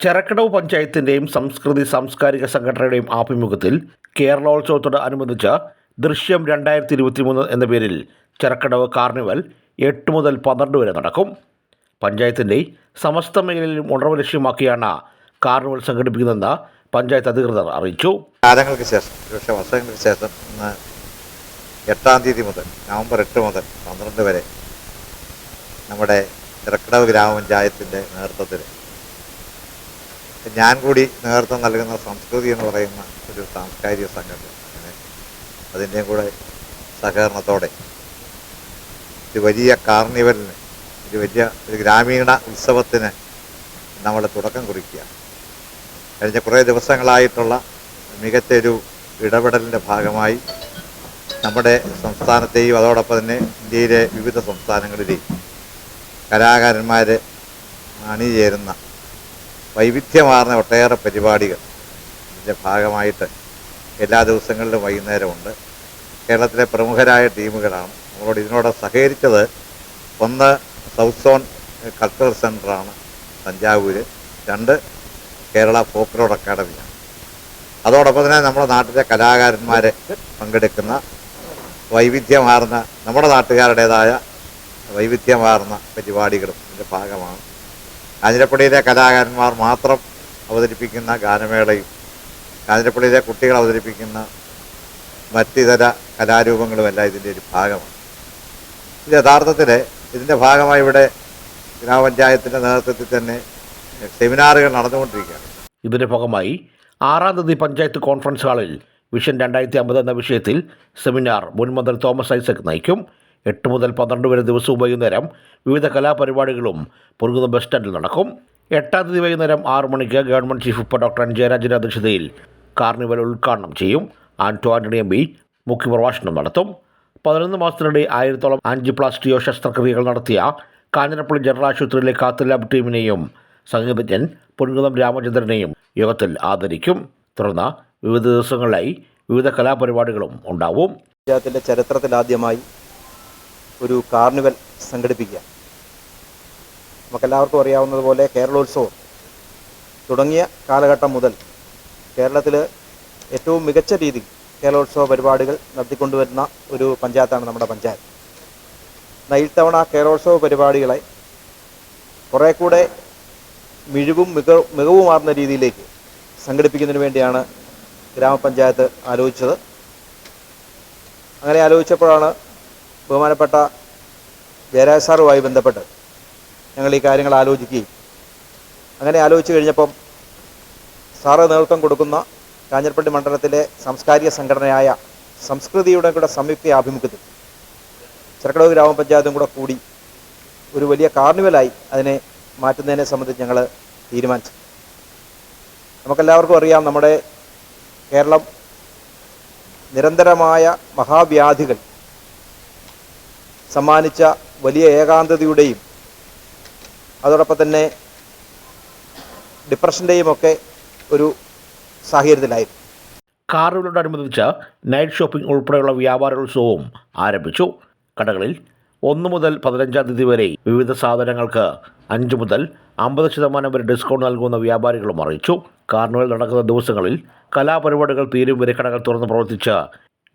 ചെറക്കടവ് പഞ്ചായത്തിന്റെയും സംസ്കൃതി സാംസ്കാരിക സംഘടനയുടെയും ആഭിമുഖ്യത്തിൽ കേരളോത്സവത്തോട് അനുബന്ധിച്ച് ദൃശ്യം രണ്ടായിരത്തി ഇരുപത്തി മൂന്ന് എന്ന പേരിൽ ചെറക്കടവ് കാർണിവൽ എട്ട് മുതൽ പന്ത്രണ്ട് വരെ നടക്കും. പഞ്ചായത്തിന്റെ സമസ്ത മേഖലയിലും ഉണർവ് ലക്ഷ്യമാക്കിയാണ് കാർണിവൽ സംഘടിപ്പിക്കുന്നതെന്ന് പഞ്ചായത്ത് അധികൃതർ അറിയിച്ചു. കാലങ്ങൾക്ക് ശേഷം വർഷങ്ങൾക്ക് ശേഷം ഇന്ന് എട്ടാം തീയതി മുതൽ നവംബർ എട്ട് മുതൽ പന്ത്രണ്ട് വരെ നമ്മുടെ ചെറക്കടവ് ഗ്രാമപഞ്ചായത്തിന്റെ നേതൃത്വത്തിൽ ഞാൻ കൂടി നേതൃത്വം നൽകുന്ന സംസ്കൃതി എന്ന് പറയുന്ന ഒരു സാംസ്കാരിക സംഘടന. അതിന്റെയും കൂടെ സഹകരണത്തോടെ. ഒരു വലിയ കാർണിവലിന് ഒരു വലിയ ഒരു ഗ്രാമീണ ഉത്സവത്തിന് നമ്മൾ തുടക്കം കുറിക്കുക. കഴിഞ്ഞ കുറേ ദിവസങ്ങളായിട്ടുള്ള മികച്ച ഒരു ഇടപെടലിന്റെ ഭാഗമായി നമ്മുടെ സംസ്ഥാനത്തെയും അതോടൊപ്പം തന്നെ ഇന്ത്യയിലെ വിവിധ സംസ്ഥാനങ്ങളിലെയും കലാകാരന്മാർ അണിചേരുന്ന വൈവിധ്യമാർന്ന ഒട്ടേറെ പരിപാടികൾ. ഇതിന്റെ ഭാഗമായിട്ട് എല്ലാ ദിവസങ്ങളിലും വൈകുന്നേരമുണ്ട്. കേരളത്തിലെ പ്രമുഖരായ ടീമുകളാണ്. നമ്മളോട് ഇതിനോട് സഹകരിച്ചത് ഒന്ന് സൗത്ത് സോൺ കൾച്ചറൽ സെന്ററാണ് തഞ്ചാവൂർ രണ്ട് കേരള ഫോക്ക് റോഡ് അക്കാഡമിയാണ്. അതോടൊപ്പം തന്നെ നമ്മുടെ നാട്ടിലെ കലാകാരന്മാരെ പങ്കെടുക്കുന്ന വൈവിധ്യമാർന്ന നമ്മുടെ നാട്ടുകാരുടേതായ വൈവിധ്യമാർന്ന പരിപാടികളും ഇതിന്റെ ഭാഗമാണ്. കാഞ്ഞിരപ്പള്ളിയിലെ കലാകാരന്മാർ മാത്രം അവതരിപ്പിക്കുന്ന ഗാനമേളയും കാഞ്ഞിരപ്പള്ളിയിലെ കുട്ടികൾ അവതരിപ്പിക്കുന്ന മറ്റിതര കലാരൂപങ്ങളുമെല്ലാം ഇതിന്റെ ഒരു ഭാഗമാണ്. ഇത് യഥാർത്ഥത്തിൽ ഇതിന്റെ ഭാഗമായി ഇവിടെ ഗ്രാമപഞ്ചായത്തിന്റെ നേതൃത്വത്തിൽ തന്നെ സെമിനാറുകൾ നടന്നുകൊണ്ടിരിക്കുകയാണ്. ഇതിന്റെ ഭാഗമായി ആറാം തീയതി പഞ്ചായത്ത് കോൺഫറൻസ് ഹാളിൽ വിഷൻ രണ്ടായിരത്തി അമ്പത് എന്ന വിഷയത്തിൽ സെമിനാർ മുൻ മന്ത്രി തോമസ് ഐസക് നയിക്കും. എട്ട് മുതൽ പന്ത്രണ്ട് വരെ ദിവസവും വൈകുന്നേരം വിവിധ കലാപരിപാടികളും പൊറുകുന്ന ബസ് സ്റ്റാൻഡിൽ നടക്കും. എട്ടാം തീയതി വൈകുന്നേരം ആറു മണിക്ക് government chief whip doctor N ജയരാജന്റെ അധ്യക്ഷതയിൽ കാർണിവൽ ഉദ്ഘാടനം ചെയ്യും. ആന്റോ ആന്റണി എം പി മുഖ്യപ്രഭാഷണം നടത്തും. പതിനൊന്ന് മാസത്തിനിടെ ആയിരത്തോളം ആൻജിപ്ലാസ്റ്റിയോ ശസ്ത്രക്രിയകൾ നടത്തിയ കാഞ്ഞിരപ്പള്ളി ജനറൽ ആശുപത്രിയിലെ കാത്ത് ലാബ് ടീമിനെയും സംഗീതജ്ഞൻ പൊൻകുന്നം രാമചന്ദ്രനെയും യോഗത്തിൽ ആദരിക്കും. തുടർന്ന് വിവിധ ദിവസങ്ങളിലായി വിവിധ കലാപരിപാടികളും ഉണ്ടാവും. ചരിത്രത്തിൽ ചരിത്രത്തിലാദ്യമായി ഒരു കാർണിവൽ സംഘടിപ്പിക്കുക. നമുക്കെല്ലാവർക്കും അറിയാവുന്നതുപോലെ കേരളോത്സവം തുടങ്ങിയ കാലഘട്ടം മുതൽ കേരളത്തിൽ ഏറ്റവും മികച്ച രീതിയിൽ കേരളോത്സവ പരിപാടികൾ നടത്തിക്കൊണ്ടുവരുന്ന ഒരു പഞ്ചായത്താണ് നമ്മുടെ പഞ്ചായത്ത്. എന്നാൽ ഇത്തവണ കേരളോത്സവ പരിപാടികളെ കുറേ കൂടെ മിഴിവും മിക മികവുമാർന്ന രീതിയിലേക്ക് സംഘടിപ്പിക്കുന്നതിന് വേണ്ടിയാണ് ഗ്രാമപഞ്ചായത്ത് ആലോചിച്ചത്. അങ്ങനെ ആലോചിച്ചപ്പോഴാണ് ബഹുമാനപ്പെട്ട ജയരാജ് സാറുമായി ബന്ധപ്പെട്ട് ഞങ്ങൾ ഈ കാര്യങ്ങൾ ആലോചിക്കുകയും. അങ്ങനെ ആലോചിച്ച് കഴിഞ്ഞപ്പം സാറ് നേതൃത്വം കൊടുക്കുന്ന കാഞ്ഞിരപ്പള്ളി മണ്ഡലത്തിലെ സാംസ്കാരിക സംഘടനയായ സംസ്കൃതിയുടെ കൂടെ സംയുക്ത ആഭിമുഖ്യത്തിൽ ചെറുക്കടവ് ഗ്രാമപഞ്ചായത്തും കൂടെ കൂടി ഒരു വലിയ കാർണിവലായി അതിനെ മാറ്റുന്നതിനെ സംബന്ധിച്ച് ഞങ്ങൾ തീരുമാനിച്ചു. നമുക്കെല്ലാവർക്കും അറിയാം നമ്മുടെ കേരളം നിരന്തരമായ മഹാവ്യാധികൾ സമ്മാനിച്ച വലിയ ഏകാന്തതയുടെയും അതോടൊപ്പം തന്നെ ഡിപ്രഷന്റെയും ഒക്കെ ഒരു സാഹചര്യത്തിലായിരുന്നു. കാറുകളോടനുബന്ധിച്ച് നൈറ്റ് ഷോപ്പിംഗ് ഉൾപ്പെടെയുള്ള വ്യാപാരോത്സവവും ആരംഭിച്ചു. കടകളിൽ ഒന്ന് മുതൽ പതിനഞ്ചാം തീയതി വരെ വിവിധ സാധനങ്ങൾക്ക് അഞ്ച് മുതൽ അമ്പത് ശതമാനം വരെ ഡിസ്കൗണ്ട് നൽകുന്ന വ്യാപാരികളും അറിയിച്ചു. കാർണിവൽ നടക്കുന്ന ദിവസങ്ങളിൽ കലാപരിപാടികൾ തീരും വരെ കടകൾ തുറന്ന് പ്രവർത്തിച്ച്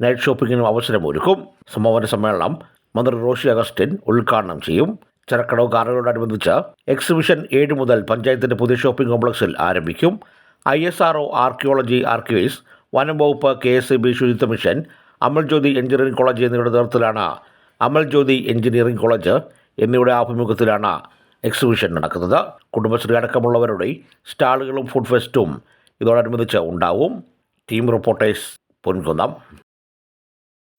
നൈറ്റ് ഷോപ്പിങ്ങിനും അവസരമൊരുക്കും. സമാപന സമ്മേളനം മന്ത്രി റോഷി അഗസ്റ്റിൻ ഉദ്ഘാടനം ചെയ്യും. ചരക്കടവ് കാറുകളോടനുബന്ധിച്ച് എക്സിബിഷൻ ഏഴ് മുതൽ പഞ്ചായത്തിന്റെ പുതിയ ഷോപ്പിംഗ് കോംപ്ലക്സിൽ ആരംഭിക്കും. I S R archaeology archives വനം വകുപ്പ് കെ എസ് ഇ ബി ശുചിത്വ mission Amal Jyothi engineering college എന്നിവയുടെ നേതൃത്വത്തിലാണ് അമൽ ജ്യോതി എഞ്ചിനീയറിംഗ് കോളേജ് എന്നിവയുടെ ആഭിമുഖ്യത്തിലാണ് എക്സിബിഷൻ നടക്കുന്നത്. കുടുംബശ്രീ അടക്കമുള്ളവരുടെ സ്റ്റാളുകളും ഫുഡ് ഫെസ്റ്റും ഇതോടനുബന്ധിച്ച് ഉണ്ടാവും. Team reporters Ponkunnam.